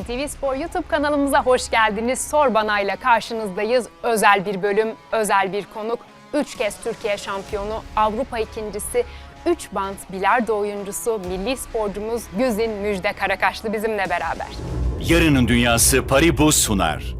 NTV Spor YouTube kanalımıza hoş geldiniz. Sor Bana ile karşınızdayız. Özel bir bölüm, özel bir konuk. Üç kez Türkiye şampiyonu, Avrupa ikincisi, 3 bant bilardo oyuncusu, milli sporcumuz Güzin Müjde Karakaşlı bizimle beraber. Yarının Dünyası Paribu sunar.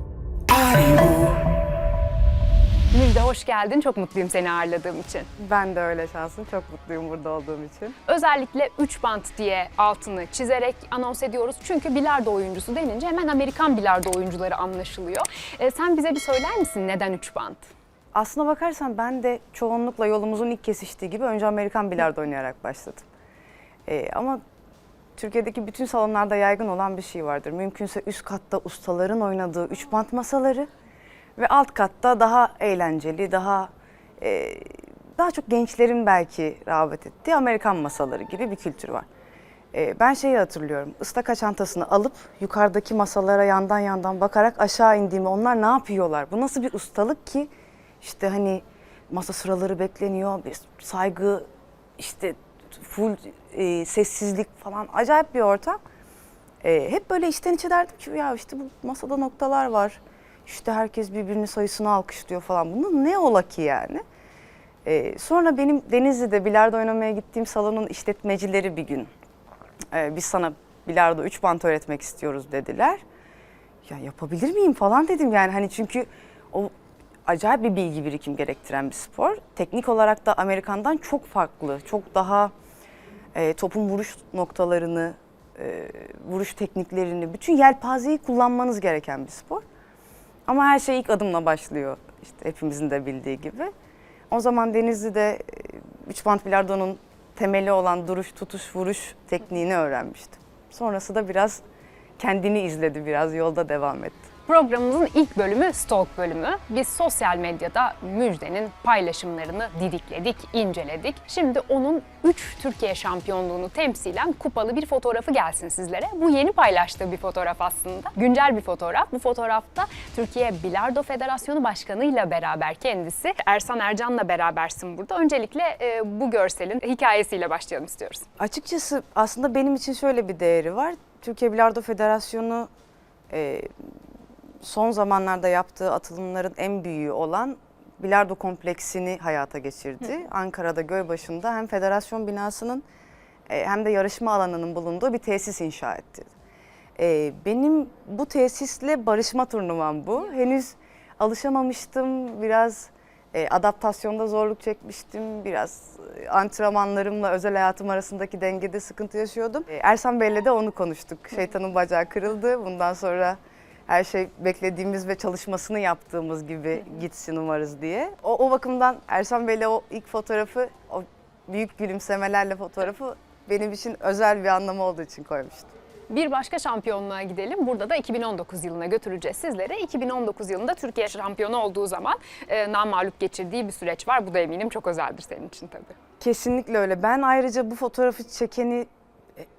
Müjde hoş geldin. Çok mutluyum seni ağırladığım için. Ben de öyle şansım. Çok mutluyum burada olduğum için. Özellikle 3 bant diye altını çizerek anons ediyoruz. Çünkü bilardo oyuncusu denince hemen Amerikan bilardo oyuncuları anlaşılıyor. E, sen bize bir söyler misin neden 3 bant? Aslına bakarsan ben de çoğunlukla yolumuzun ilk kesiştiği gibi önce Amerikan bilardo oynayarak başladım. Ee, ama Türkiye'deki bütün salonlarda yaygın olan bir şey vardır. Mümkünse üst katta ustaların oynadığı üç bant masaları ve alt katta daha eğlenceli, daha e, daha çok gençlerin belki rağbet ettiği Amerikan masaları gibi bir kültür var. Ee, ben şeyi hatırlıyorum. Istaka çantasını alıp yukarıdaki masalara yandan yandan bakarak aşağı indiğimi onlar ne yapıyorlar? Bu nasıl bir ustalık ki? İşte hani masa sıraları bekleniyor, bir saygı, işte full e, sessizlik falan acayip bir ortam. E, hep böyle içten içe derdim ki ya işte bu masada noktalar var. İşte herkes birbirinin sayısını alkışlıyor falan. Bunun ne ola ki yani? E, sonra benim Denizli'de bilardo oynamaya gittiğim salonun işletmecileri bir gün e, biz sana bilardo 3 bant öğretmek istiyoruz dediler. Ya yapabilir miyim falan dedim yani hani çünkü o acayip bir bilgi birikim gerektiren bir spor. Teknik olarak da Amerikan'dan çok farklı, çok daha e, topun vuruş noktalarını, e, vuruş tekniklerini, bütün yelpazeyi kullanmanız gereken bir spor. Ama her şey ilk adımla başlıyor işte hepimizin de bildiği gibi. O zaman Denizli'de e, üç bant bilardonun temeli olan duruş, tutuş, vuruş tekniğini öğrenmiştim. Sonrası da biraz kendini izledi, biraz yolda devam etti. Programımızın ilk bölümü Stalk bölümü. Biz sosyal medyada Müjde'nin paylaşımlarını didikledik, inceledik. Şimdi onun 3 Türkiye şampiyonluğunu temsilen kupalı bir fotoğrafı gelsin sizlere. Bu yeni paylaştığı bir fotoğraf aslında. Güncel bir fotoğraf. Bu fotoğrafta Türkiye Bilardo Federasyonu Başkanı ile beraber kendisi Ersan Ercan'la berabersin burada. Öncelikle e, bu görselin hikayesiyle başlayalım istiyoruz. Açıkçası aslında benim için şöyle bir değeri var. Türkiye Bilardo Federasyonu e, son zamanlarda yaptığı atılımların en büyüğü olan bilardo kompleksini hayata geçirdi. Ankara'da Gölbaşı'nda hem federasyon binasının e, hem de yarışma alanının bulunduğu bir tesis inşa etti. E, benim bu tesisle barışma turnuvam bu. Henüz alışamamıştım. Biraz e, adaptasyonda zorluk çekmiştim. Biraz antrenmanlarımla özel hayatım arasındaki dengede sıkıntı yaşıyordum. Ersan Bey'le de onu konuştuk. Şeytanın bacağı kırıldı. Bundan sonra her şey beklediğimiz ve çalışmasını yaptığımız gibi gitsin umarız diye. O, o bakımdan Ersan Bey'le o ilk fotoğrafı, o büyük gülümsemelerle fotoğrafı benim için özel bir anlamı olduğu için koymuştum. Bir başka şampiyonluğa gidelim. Burada da 2019 yılına götüreceğiz sizlere. 2019 yılında Türkiye şampiyonu olduğu zaman e, namağlup geçirdiği bir süreç var. Bu da eminim çok özeldir senin için tabii. Kesinlikle öyle. Ben ayrıca bu fotoğrafı çekeni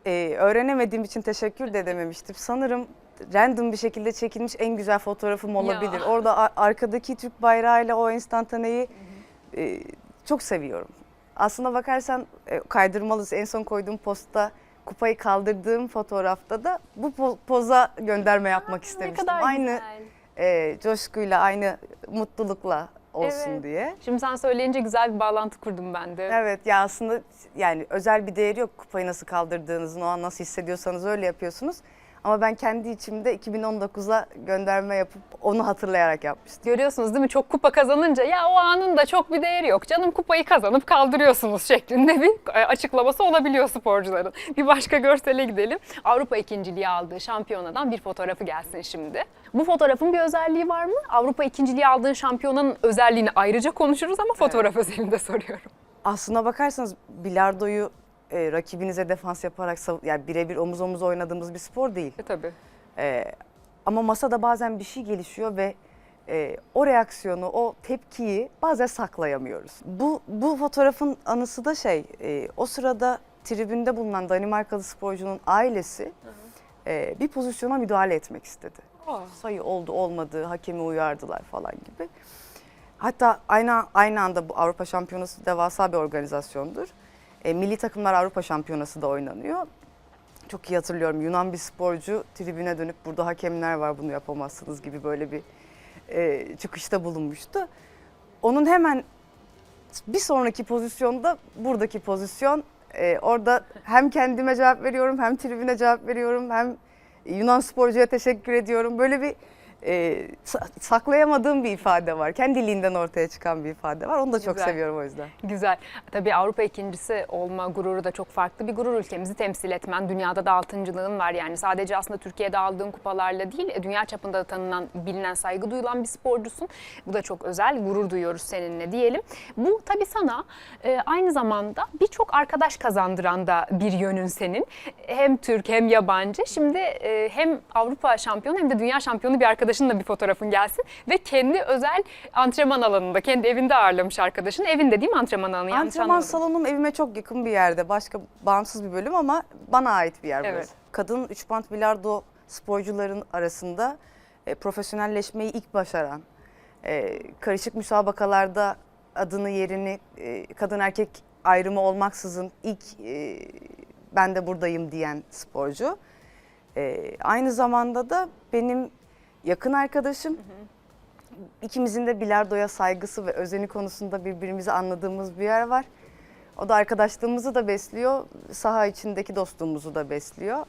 e, öğrenemediğim için teşekkür de edememiştim. Sanırım random bir şekilde çekilmiş en güzel fotoğrafım olabilir. Ya. Orada arkadaki Türk bayrağıyla o enstantaneyi e, çok seviyorum. Aslına bakarsan e, kaydırmalı en son koyduğum postta kupayı kaldırdığım fotoğrafta da bu po- poza gönderme yapmak Ne istemiştim. aynı güzel. e, coşkuyla, aynı mutlulukla olsun Evet. diye. Şimdi sen söyleyince güzel bir bağlantı kurdum ben de. Evet ya aslında yani özel bir değeri yok kupayı nasıl kaldırdığınızın, o an nasıl hissediyorsanız öyle yapıyorsunuz. Ama ben kendi içimde 2019'a gönderme yapıp onu hatırlayarak yapmıştım. Görüyorsunuz değil mi? Çok kupa kazanınca ya o anın da çok bir değeri yok. Canım kupayı kazanıp kaldırıyorsunuz şeklinde bir e, açıklaması olabiliyor sporcuların. Bir başka görsele gidelim. Avrupa ikinciliği aldığı şampiyonadan bir fotoğrafı gelsin şimdi. Bu fotoğrafın bir özelliği var mı? Avrupa ikinciliği aldığın şampiyonanın özelliğini ayrıca konuşuruz ama fotoğraf özelinde soruyorum. Aslına bakarsanız bilardoyu e, rakibinize defans yaparak yani birebir omuz omuz oynadığımız bir spor değil. E tabii. E, ama masada bazen bir şey gelişiyor ve e, o reaksiyonu, o tepkiyi bazen saklayamıyoruz. Bu bu fotoğrafın anısı da şey, e, o sırada tribünde bulunan Danimarkalı sporcunun ailesi e, bir pozisyona müdahale etmek istedi. Sayı oldu olmadı, hakemi uyardılar falan gibi. Hatta aynı aynı anda bu Avrupa Şampiyonası devasa bir organizasyondur. E, milli takımlar Avrupa Şampiyonası da oynanıyor. çok iyi hatırlıyorum. Yunan bir sporcu tribüne dönüp burada hakemler var bunu yapamazsınız gibi böyle bir e, çıkışta bulunmuştu. Onun hemen bir sonraki pozisyonda buradaki pozisyon e, orada hem kendime cevap veriyorum hem tribüne cevap veriyorum hem Yunan sporcuya teşekkür ediyorum. Böyle bir e, sa- saklayamadığım bir ifade var. Kendiliğinden ortaya çıkan bir ifade var. Onu da çok Güzel. seviyorum o yüzden. Güzel. Tabii Avrupa ikincisi olma gururu da çok farklı bir gurur. Ülkemizi temsil etmen, dünyada da altıncılığın var. Yani sadece aslında Türkiye'de aldığın kupalarla değil, e, dünya çapında da tanınan, bilinen, saygı duyulan bir sporcusun. Bu da çok özel. Gurur duyuyoruz seninle diyelim. Bu tabii sana e, aynı zamanda birçok arkadaş kazandıran da bir yönün senin. Hem Türk hem yabancı. Şimdi e, hem Avrupa şampiyonu hem de dünya şampiyonu bir arkadaşınla bir fotoğrafın gelsin. Ve kendi özel antrenman alanında, kendi evinde ağırlamış arkadaşın. Evinde değil mi antrenman alanı? Yanlış Antrenman anlamadım. salonum evime çok yakın bir yerde. Başka bağımsız bir bölüm ama bana ait bir yer Evet. burası. Kadın üç bant bilardo sporcuların arasında e, profesyonelleşmeyi ilk başaran, e, karışık müsabakalarda adını yerini e, kadın erkek ayrımı olmaksızın ilk e, ben de buradayım diyen sporcu. E, aynı zamanda da benim yakın arkadaşım. İkimizin de bilardoya saygısı ve özeni konusunda birbirimizi anladığımız bir yer var. O da arkadaşlığımızı da besliyor, saha içindeki dostluğumuzu da besliyor.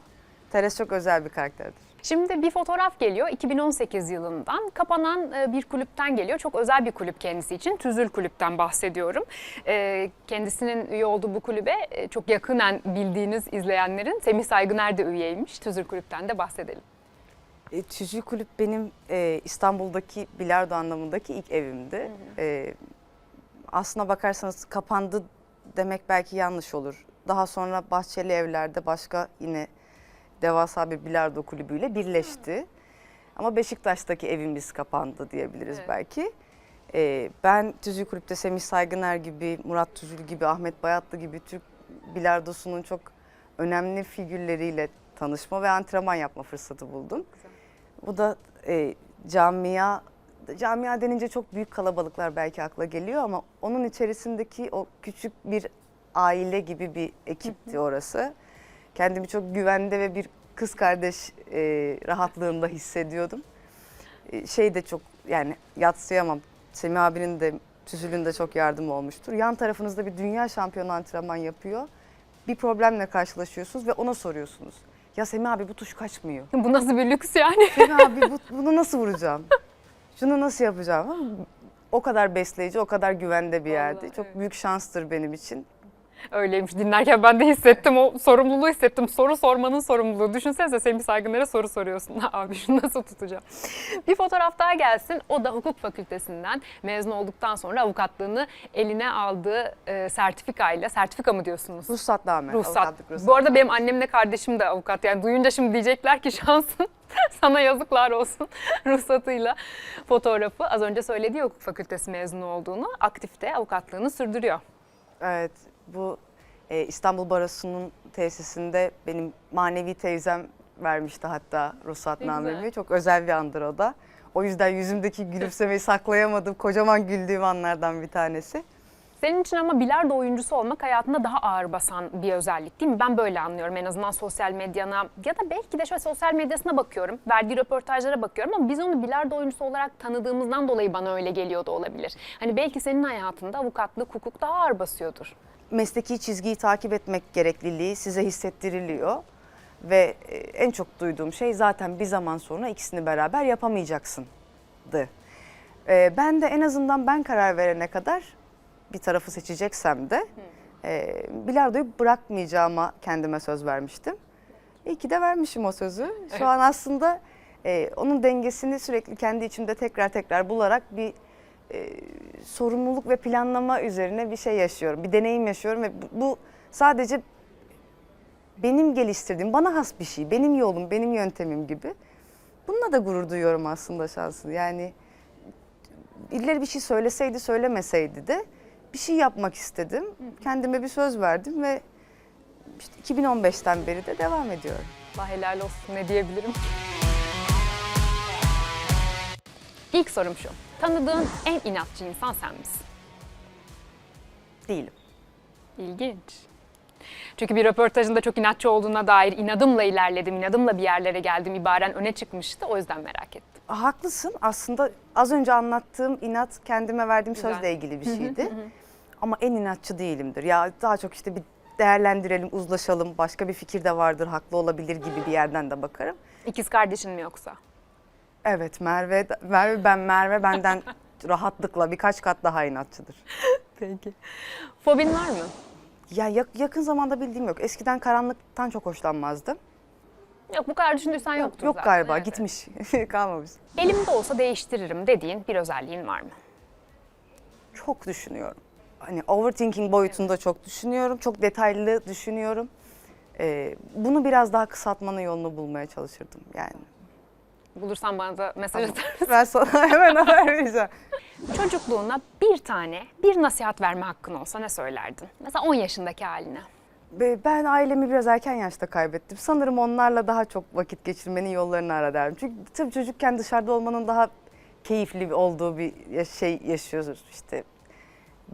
Teres çok özel bir karakterdir. Şimdi bir fotoğraf geliyor 2018 yılından. Kapanan e, bir kulüpten geliyor. Çok özel bir kulüp kendisi için. Tüzül Kulüp'ten bahsediyorum. E, Kendisinin üye olduğu bu kulübe e, çok yakınen bildiğiniz izleyenlerin Semih Saygıner de üyeymiş. Tüzül Kulüp'ten de bahsedelim. E, Tüzüğü Kulüp benim e, İstanbul'daki bilardo anlamındaki ilk evimdi. E, aslına bakarsanız kapandı demek belki yanlış olur. Daha sonra Bahçeli Evler'de başka yine devasa bir bilardo kulübüyle birleşti. Ama Beşiktaş'taki evimiz kapandı diyebiliriz Evet. belki. E, ben Tüzüğü Kulüp'te Semih Saygıner gibi, Murat Tüzül gibi, Ahmet Bayatlı gibi Türk bilardosunun çok önemli figürleriyle tanışma ve antrenman yapma fırsatı buldum. Bu da e, camia, camia denince çok büyük kalabalıklar belki akla geliyor ama onun içerisindeki o küçük bir aile gibi bir ekipti orası. Kendimi çok güvende ve bir kız kardeş e, rahatlığında hissediyordum. E, şey de çok yani yatsıyamam. Semih abinin de Tüzül'ün de çok yardımı olmuştur. Yan tarafınızda bir dünya şampiyonu antrenman yapıyor. Bir problemle karşılaşıyorsunuz ve ona soruyorsunuz. Ya Semih abi bu tuş kaçmıyor. Bu nasıl bir lüks yani? Ben abi bu, bunu nasıl vuracağım? Şunu nasıl yapacağım? O kadar besleyici, o kadar güvende bir yerdi. Vallahi, Çok evet. büyük şanstır benim için. Öyleymiş. Dinlerken ben de hissettim. O sorumluluğu hissettim. Soru sormanın sorumluluğu. Düşünsenize Semih Saygıner'e soru soruyorsun. Abi şunu nasıl tutacağım? Bir fotoğraf daha gelsin. O da hukuk fakültesinden mezun olduktan sonra avukatlığını eline aldığı e, sertifikayla. Sertifika mı diyorsunuz? Ruhsatname. Ruhsat. avukatlık ruhsat. Bu arada benim annemle kardeşim de avukat. Yani duyunca şimdi diyecekler ki şansın sana yazıklar olsun ruhsatıyla fotoğrafı. Az önce söyledi ya hukuk fakültesi mezunu olduğunu. Aktifte avukatlığını sürdürüyor. Evet, bu e, İstanbul Barosu'nun tesisinde benim manevi teyzem vermişti hatta ruhsatnamemi. Çok özel bir andır o da. O yüzden yüzümdeki gülümsemeyi saklayamadım. Kocaman güldüğüm anlardan bir tanesi. Senin için ama bilardo oyuncusu olmak hayatında daha ağır basan bir özellik değil mi? Ben böyle anlıyorum en azından sosyal medyana ya da belki de şöyle sosyal medyasına bakıyorum. Verdiği röportajlara bakıyorum ama biz onu bilardo oyuncusu olarak tanıdığımızdan dolayı bana öyle geliyordu olabilir. Hani belki senin hayatında avukatlık, hukuk daha ağır basıyordur. mesleki çizgiyi takip etmek gerekliliği size hissettiriliyor. Ve e, en çok duyduğum şey zaten bir zaman sonra ikisini beraber yapamayacaksındı. E, Ben de en azından ben karar verene kadar bir tarafı seçeceksem de e, bilardoyu bırakmayacağıma kendime söz vermiştim. İyi ki de vermişim o sözü. Şu Evet. an aslında e, onun dengesini sürekli kendi içimde tekrar tekrar bularak bir e, sorumluluk ve planlama üzerine bir şey yaşıyorum. Bir deneyim yaşıyorum ve bu, bu sadece benim geliştirdiğim, bana has bir şey. Benim yolum, benim yöntemim gibi. Bununla da gurur duyuyorum aslında şansını. Yani birileri bir şey söyleseydi, söylemeseydi de bir şey yapmak istedim. Kendime bir söz verdim ve işte 2015'ten beri de devam ediyorum. Allah helal olsun ne diyebilirim. İlk sorum şu. Tanıdığın en inatçı insan sen misin? Değilim. İlginç. Çünkü bir röportajında çok inatçı olduğuna dair inadımla ilerledim, inadımla bir yerlere geldim ibaren öne çıkmıştı. O yüzden merak ettim. Haklısın. Aslında az önce anlattığım inat kendime verdiğim Güzel. sözle ilgili bir şeydi. Ama en inatçı değilimdir. Ya daha çok işte bir değerlendirelim, uzlaşalım. Başka bir fikir de vardır, haklı olabilir gibi bir yerden de bakarım. İkiz kardeşin mi yoksa? Evet Merve, Merve ben Merve benden rahatlıkla birkaç kat daha inatçıdır. Peki. Fobin var mı? Ya yak- yakın zamanda bildiğim yok. Eskiden karanlıktan çok hoşlanmazdım. Yok bu kadar düşündüysen Yok, yoktur yok zaten. galiba Evet. gitmiş. Kalmamış. Elimde olsa değiştiririm dediğin bir özelliğin var mı? Çok düşünüyorum. Hani overthinking boyutunda çok düşünüyorum. Çok detaylı düşünüyorum. Ee, bunu biraz daha kısaltmanın yolunu bulmaya çalışırdım yani. Bulursan bana da mesaj atar mısın? Ben sana hemen haber vereceğim. Çocukluğuna bir tane, bir nasihat verme hakkın olsa ne söylerdin? Mesela 10 yaşındaki haline. Ben ailemi biraz erken yaşta kaybettim. Sanırım onlarla daha çok vakit geçirmenin yollarını ara derdim. Çünkü tabii çocukken dışarıda olmanın daha keyifli olduğu bir şey yaşıyoruz işte.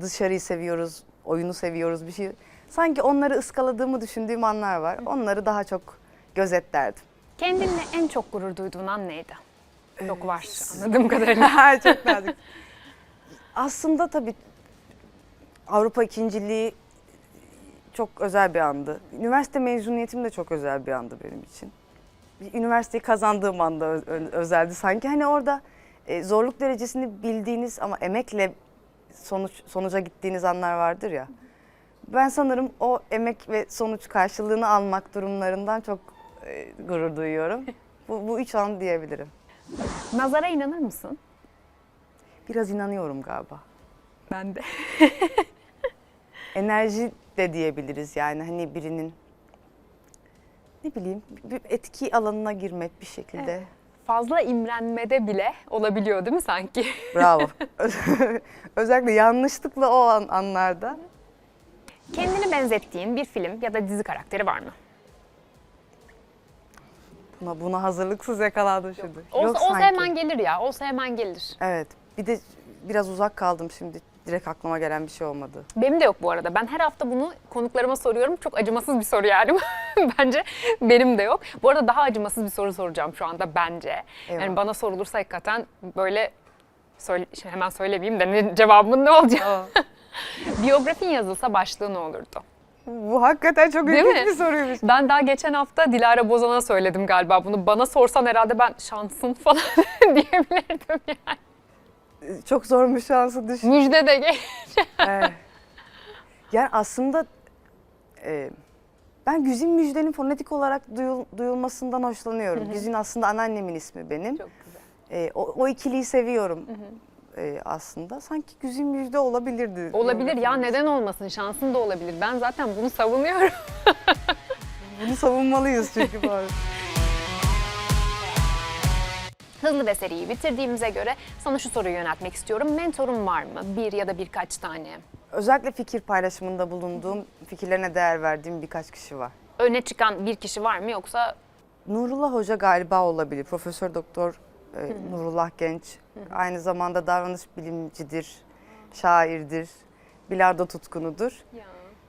Dışarıyı seviyoruz, oyunu seviyoruz bir şey. Sanki onları ıskaladığımı düşündüğüm anlar var. Onları daha çok gözetlerdim. Kendinle en çok gurur duyduğun an neydi? Çok var anladığım kadarıyla. Çok nazik. Aslında tabii Avrupa ikinciliği çok özel bir andı. Üniversite mezuniyetim de çok özel bir andı benim için. Üniversiteyi kazandığım anda özeldi sanki. Hani orada e, zorluk derecesini bildiğiniz ama emekle sonuç sonuca gittiğiniz anlar vardır ya. Ben sanırım o emek ve sonuç karşılığını almak durumlarından çok e, gurur duyuyorum. Bu, bu üç an diyebilirim. Nazara inanır mısın? Biraz inanıyorum galiba. Ben de. enerji de diyebiliriz yani hani birinin ne bileyim bir etki alanına girmek bir şekilde. Fazla imrenmede bile olabiliyor değil mi sanki? Bravo. Özellikle yanlışlıkla o an, anlarda. Kendini benzettiğin bir film ya da dizi karakteri var mı? Buna, buna hazırlıksız yakalandım şimdi. Olsa, Yok olsa sanki. hemen gelir ya. Olsa hemen gelir. Evet. Bir de biraz uzak kaldım şimdi. Direkt aklıma gelen bir şey olmadı. Benim de yok bu arada. Ben her hafta bunu konuklarıma soruyorum. Çok acımasız bir soru yani. bence benim de yok. Bu arada daha acımasız bir soru soracağım şu anda bence. Yani Eyvah. bana sorulursa hakikaten böyle söyle, şey, hemen söylemeyeyim de ne, cevabımın ne olacak? Biyografin yazılsa başlığı ne olurdu? Bu hakikaten çok Değil ilginç mi? bir soruymuş. Ben daha geçen hafta Dilara Bozan'a söyledim galiba bunu. Bana sorsan herhalde ben şansın falan diyebilirdim yani. Çok zor bir şansı düşün. Müjde de gel. Evet. Yani aslında e, ben Güzin Müjde'nin fonetik olarak duyul- duyulmasından hoşlanıyorum. Güzin aslında anneannemin ismi benim. Çok güzel. E, o, o ikiliyi seviyorum e, aslında. Sanki Güzin Müjde olabilirdi. Olabilir ya neden olmasın şansın da olabilir. Ben zaten bunu savunuyorum. Bunu savunmalıyız çünkü bu arada. Hızlı ve seriyi bitirdiğimize göre sana şu soruyu yöneltmek istiyorum. Mentorun var mı? Bir ya da birkaç tane. Özellikle fikir paylaşımında bulunduğum, fikirlerine değer verdiğim birkaç kişi var. Öne çıkan bir kişi var mı yoksa Nurullah Hoca galiba olabilir. Profesör Doktor e, Nurullah Genç. Aynı zamanda davranış bilimcidir, şairdir, bilardo tutkunudur.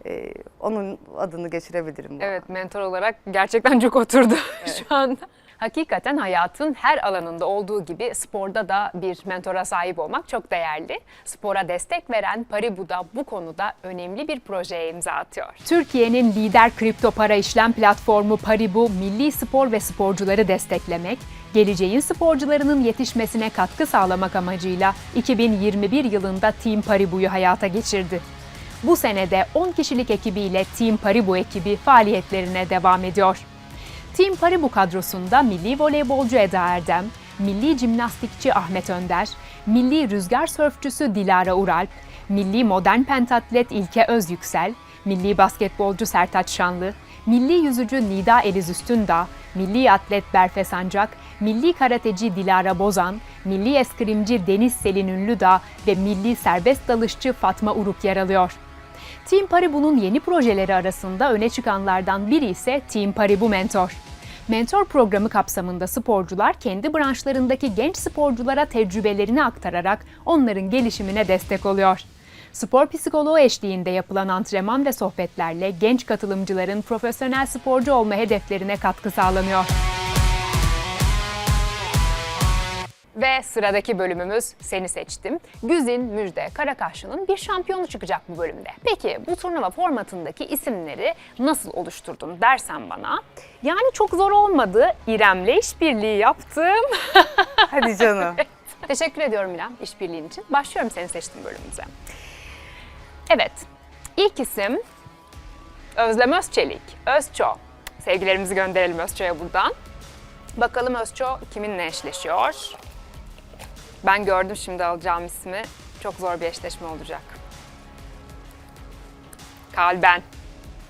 E, onun adını geçirebilirim. bu Evet mentor olarak gerçekten çok oturdu şu anda. Hakikaten hayatın her alanında olduğu gibi sporda da bir mentora sahip olmak çok değerli. Spora destek veren Paribu da bu konuda önemli bir projeye imza atıyor. Türkiye'nin lider kripto para işlem platformu Paribu, milli spor ve sporcuları desteklemek, geleceğin sporcularının yetişmesine katkı sağlamak amacıyla 2021 yılında Team Paribu'yu hayata geçirdi. Bu senede 10 kişilik ekibiyle Team Paribu ekibi faaliyetlerine devam ediyor. Team Paribu kadrosunda milli voleybolcu Eda Erdem, milli jimnastikçi Ahmet Önder, milli rüzgar sörfçüsü Dilara Uralp, milli modern pentatlet İlke Özyüksel, milli basketbolcu Sertaç Şanlı, milli yüzücü Nida Eliz Üstündağ, milli atlet Berfe Sancak, milli karateci Dilara Bozan, milli eskrimci Deniz Selin Ünlüdağ ve milli serbest dalışçı Fatma Uruk yer alıyor. Team Paribu'nun yeni projeleri arasında öne çıkanlardan biri ise Team Paribu Mentor. Mentor programı kapsamında sporcular kendi branşlarındaki genç sporculara tecrübelerini aktararak onların gelişimine destek oluyor. Spor psikoloğu eşliğinde yapılan antrenman ve sohbetlerle genç katılımcıların profesyonel sporcu olma hedeflerine katkı sağlanıyor. Ve sıradaki bölümümüz Seni Seçtim. Güzin Müjde Karakaşlı'nın bir şampiyonu çıkacak bu bölümde. Peki bu turnuva formatındaki isimleri nasıl oluşturdun dersen bana. Yani çok zor olmadı. İrem'le işbirliği yaptım. Hadi canım. Teşekkür ediyorum İrem işbirliğin için. Başlıyorum Seni Seçtim bölümümüze. Evet, ilk isim Özlem Özçelik, Özço. Sevgilerimizi gönderelim Özço'ya buradan. Bakalım Özço kiminle eşleşiyor? Ben gördüm şimdi alacağım ismi. Çok zor bir eşleşme olacak. Kalben.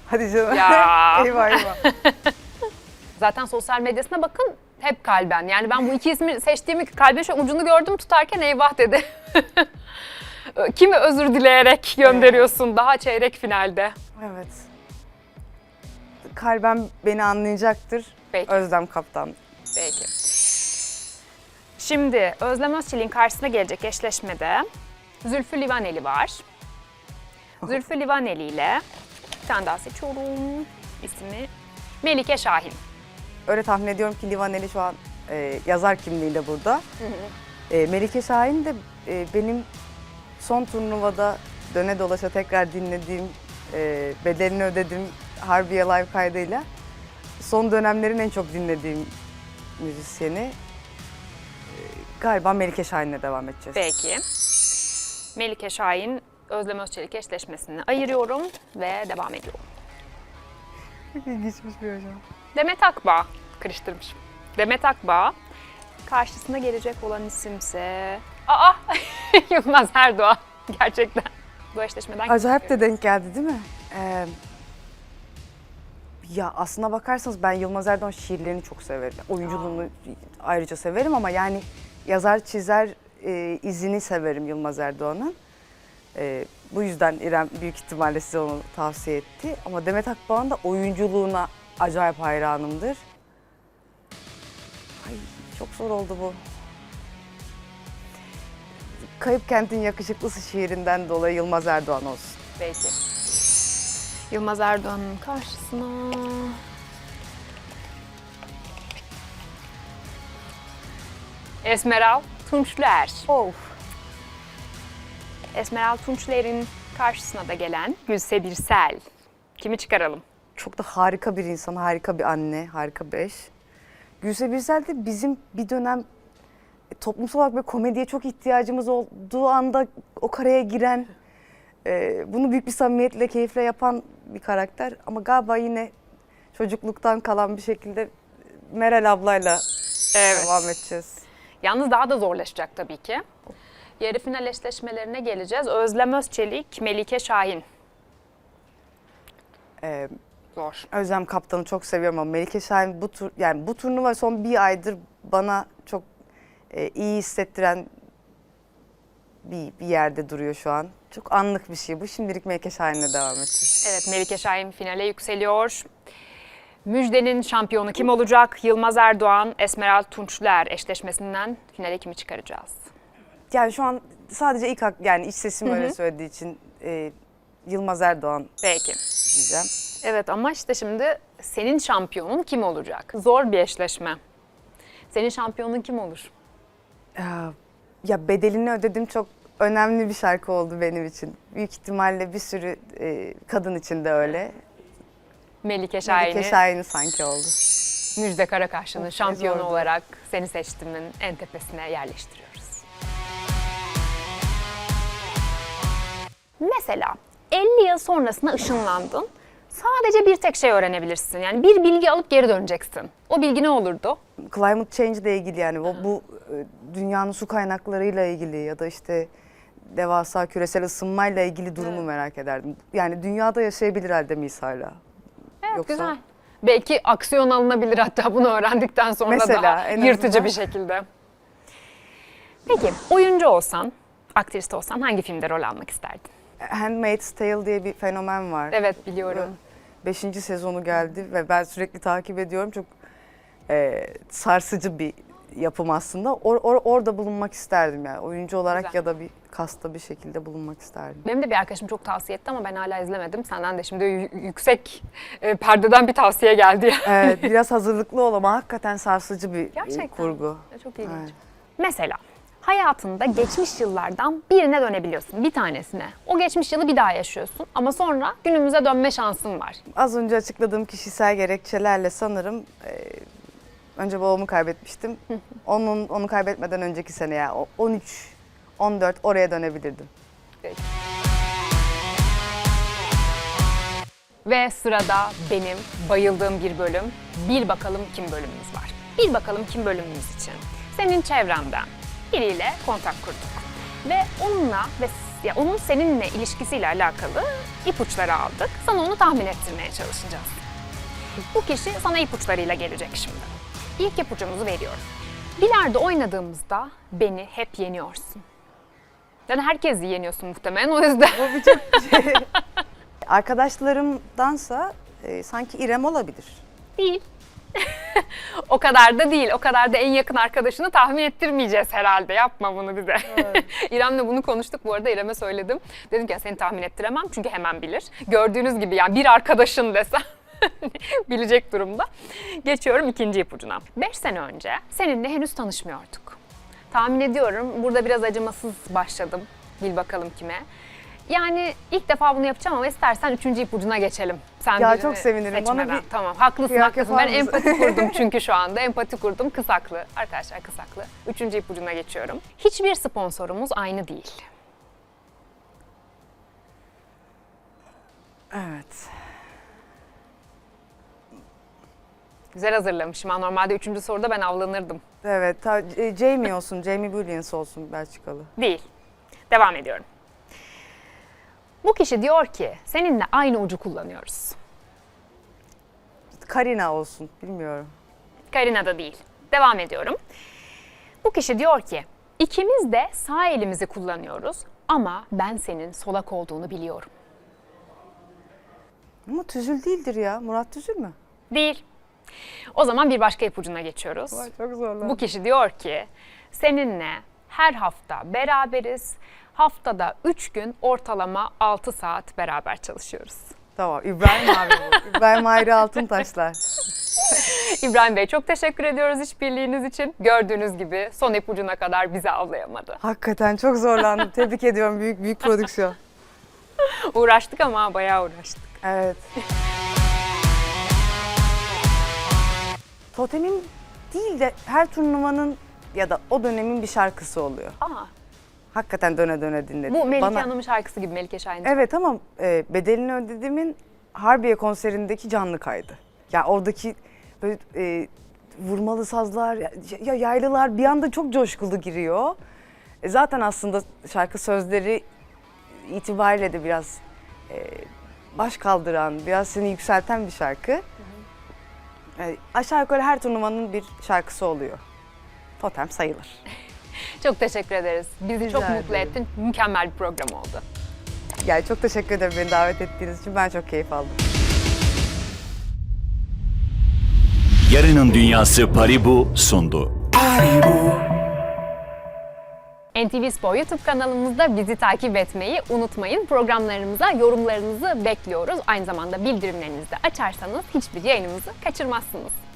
Hadi canım. Ya. eyvah eyvah. Zaten sosyal medyasına bakın hep kalben. Yani ben bu iki ismi seçtiğimi kalbin şu ucunu gördüm tutarken eyvah dedi. Kimi özür dileyerek gönderiyorsun daha çeyrek finalde. Evet. Kalben beni anlayacaktır. Peki. Özlem Kaptan. Peki. Şimdi Özlem Özçelik'in karşısına gelecek eşleşmede Zülfü Livaneli var. Zülfü Livaneli ile bir tane daha seçiyorum. İsmi Melike Şahin. Öyle tahmin ediyorum ki Livaneli şu an e, yazar kimliğiyle burada. E, Melike Şahin de e, benim son turnuvada döne dolaşa tekrar dinlediğim, e, bedelini ödediğim Harbiye Live kaydıyla son dönemlerin en çok dinlediğim müzisyeni. Galiba Melike Şahin'le devam edeceğiz. Peki. Melike Şahin, Özlem Özçelik eşleşmesini ayırıyorum ve devam ediyorum. İlginçmiş bir hocam. Demet Akbağ, karıştırmışım. Demet Akbağ, karşısına gelecek olan isimse... Aa! Yılmaz Erdoğan. Gerçekten. Bu eşleşmeden Acayip de denk geldi değil mi? Ee, ya aslına bakarsanız ben Yılmaz Erdoğan şiirlerini çok severim. Oyunculuğunu ayrıca severim ama yani yazar çizer e, izini severim Yılmaz Erdoğan'ın. E, bu yüzden İrem büyük ihtimalle size onu tavsiye etti. Ama Demet Akbağ'ın da oyunculuğuna acayip hayranımdır. Ay çok zor oldu bu. Kayıp Kent'in yakışıklısı şiirinden dolayı Yılmaz Erdoğan olsun. Peki. Yılmaz Erdoğan'ın karşısına... Esmeral Tunçluer. Of. Esmeral Tunçluer'in karşısına da gelen Gülse Birsel. Kimi çıkaralım? Çok da harika bir insan, harika bir anne, harika bir eş. Gülse Birsel de bizim bir dönem toplumsal olarak böyle komediye çok ihtiyacımız olduğu anda o kareye giren, e, bunu büyük bir samimiyetle, keyifle yapan bir karakter. Ama galiba yine çocukluktan kalan bir şekilde Meral ablayla Evet. devam edeceğiz. Yalnız daha da zorlaşacak tabii ki. Yarı final eşleşmelerine geleceğiz. Özlem Özçelik, Melike Şahin. E, Zor. Özlem Kaptan'ı çok seviyorum ama Melike Şahin bu tur yani bu turnuva son bir aydır bana çok e, iyi hissettiren bir, bir yerde duruyor şu an. Çok anlık bir şey bu. Şimdilik Melike Şahin'le devam edeceğiz. Evet Melike Şahin finale yükseliyor. Müjdenin şampiyonu kim olacak? Yılmaz Erdoğan, Esmeral Tunçluer eşleşmesinden finale kimi çıkaracağız? Yani şu an sadece ilk hak, yani iç sesim öyle söylediği için e, Yılmaz Erdoğan Peki. diyeceğim. Evet ama işte şimdi senin şampiyonun kim olacak? Zor bir eşleşme. Senin şampiyonun kim olur? Ya, ya bedelini ödedim çok önemli bir şarkı oldu benim için. Büyük ihtimalle bir sürü e, kadın için de öyle. Melike Şahin'i, Melike Şahin'i sanki oldu. Müjde Karakaşlı'nın şampiyonu zordu. olarak seni seçtimin en tepesine yerleştiriyoruz. Mesela 50 yıl sonrasına ışınlandın. Sadece bir tek şey öğrenebilirsin. Yani bir bilgi alıp geri döneceksin. O bilgi ne olurdu? climate change ile ilgili yani bu, bu e, dünyanın su kaynaklarıyla ilgili ya da işte devasa küresel ısınmayla ilgili durumu merak ederdim. Yani dünyada yaşayabilir halde miyiz hala? Evet Yoksa- güzel. Belki aksiyon alınabilir hatta bunu öğrendikten sonra Mesela, daha yırtıcı azından. bir şekilde. Peki oyuncu olsan, aktrist olsan hangi filmde rol almak isterdin? Handmaid's Tale diye bir fenomen var. Evet biliyorum. Beşinci sezonu geldi ve ben sürekli takip ediyorum. Çok e, sarsıcı bir yapım aslında. Or- or- orada bulunmak isterdim yani. Oyuncu olarak Güzel. ya da bir kasta bir şekilde bulunmak isterdim. Benim de bir arkadaşım çok tavsiye etti ama ben hala izlemedim. Senden de şimdi yüksek e, perdeden bir tavsiye geldi. Evet, biraz hazırlıklı ol ama hakikaten sarsıcı bir e, Gerçekten. kurgu. Çok ilginç. Evet. Mesela hayatında geçmiş yıllardan birine dönebiliyorsun, bir tanesine. O geçmiş yılı bir daha yaşıyorsun ama sonra günümüze dönme şansın var. Az önce açıkladığım kişisel gerekçelerle sanırım e, önce babamı kaybetmiştim. Onun onu kaybetmeden önceki sene ya o 13 14 oraya dönebilirdim. Ve sırada benim bayıldığım bir bölüm, Bil Bakalım Kim bölümümüz var. Bil Bakalım Kim bölümümüz için senin çevrenden biriyle kontak kurduk. Ve onunla ve ya onun seninle ilişkisiyle alakalı ipuçları aldık. Sana onu tahmin ettirmeye çalışacağız. Bu kişi sana ipuçlarıyla gelecek şimdi. İlk ipucumuzu veriyorum. Bilardo oynadığımızda beni hep yeniyorsun. Yani herkesi yeniyorsun muhtemelen o yüzden. Arkadaşlarımdansa e, sanki İrem olabilir. Değil. o kadar da değil. O kadar da en yakın arkadaşını tahmin ettirmeyeceğiz herhalde. Yapma bunu bize. İrem'le bunu konuştuk. Bu arada İrem'e söyledim. Dedim ki "Ya seni tahmin ettiremem çünkü hemen bilir. Gördüğünüz gibi yani bir arkadaşın desem bilecek durumda. Geçiyorum ikinci ipucuna. Beş sene önce seninle henüz tanışmıyorduk. Tahmin ediyorum burada biraz acımasız başladım. Bil bakalım kime. Yani ilk defa bunu yapacağım ama istersen üçüncü ipucuna geçelim. Sen Ya çok sevinirim. Bana seçmeden. bir Tamam haklısın haklısın. Ben empati kurdum çünkü şu anda. Empati kurdum. Kısaklı. Arkadaşlar kısaklı. Üçüncü ipucuna geçiyorum. Hiçbir sponsorumuz aynı değil. Evet. Güzel hazırlamışım. Ha, normalde üçüncü soruda ben avlanırdım. Evet. Ta, e, Jamie olsun, Jamie Williams olsun Belçikalı. Değil. Devam ediyorum. Bu kişi diyor ki seninle aynı ucu kullanıyoruz. Karina olsun, bilmiyorum. Karina da değil. Devam ediyorum. Bu kişi diyor ki ikimiz de sağ elimizi kullanıyoruz ama ben senin solak olduğunu biliyorum. Ama Tüzül değildir ya. Murat Tüzül mü? Değil. O zaman bir başka ipucuna geçiyoruz. çok zorlar. Bu kişi diyor ki seninle her hafta beraberiz. Haftada 3 gün ortalama 6 saat beraber çalışıyoruz. Tamam, İbrahim abi bu. İbrahim Ayrı Altıntaşlar. İbrahim Bey çok teşekkür ediyoruz işbirliğiniz için. Gördüğünüz gibi son ipucuna kadar bizi avlayamadı. Hakikaten çok zorlandım. Tebrik ediyorum. Büyük büyük prodüksiyon. Uğraştık ama bayağı uğraştık. Evet. Totemim değil de her turnuvanın ya da o dönemin bir şarkısı oluyor. Aa, Hakikaten döne döne dinledim. bu Melike Bana- Hanım'ın şarkısı gibi Melike Şahin. Evet ama e, bedelini ödediğimin Harbiye konserindeki canlı kaydı. Ya oradaki böyle e, vurmalı sazlar, ya, ya yaylılar bir anda çok coşkulu giriyor. E, zaten aslında şarkı sözleri itibariyle de biraz e, baş kaldıran, biraz seni yükselten bir şarkı. E, aşağı yukarı her turnuvanın bir şarkısı oluyor. Totem sayılır. Çok teşekkür ederiz. Bizi Rica çok mutlu ederim. ettin. Mükemmel bir program oldu. Yani çok teşekkür ederim beni davet ettiğiniz için. Ben çok keyif aldım. Yarının Dünyası Paribu sundu. NTV Spor YouTube kanalımızda bizi takip etmeyi unutmayın. Programlarımıza yorumlarınızı bekliyoruz. Aynı zamanda bildirimlerinizi de açarsanız hiçbir yayınımızı kaçırmazsınız.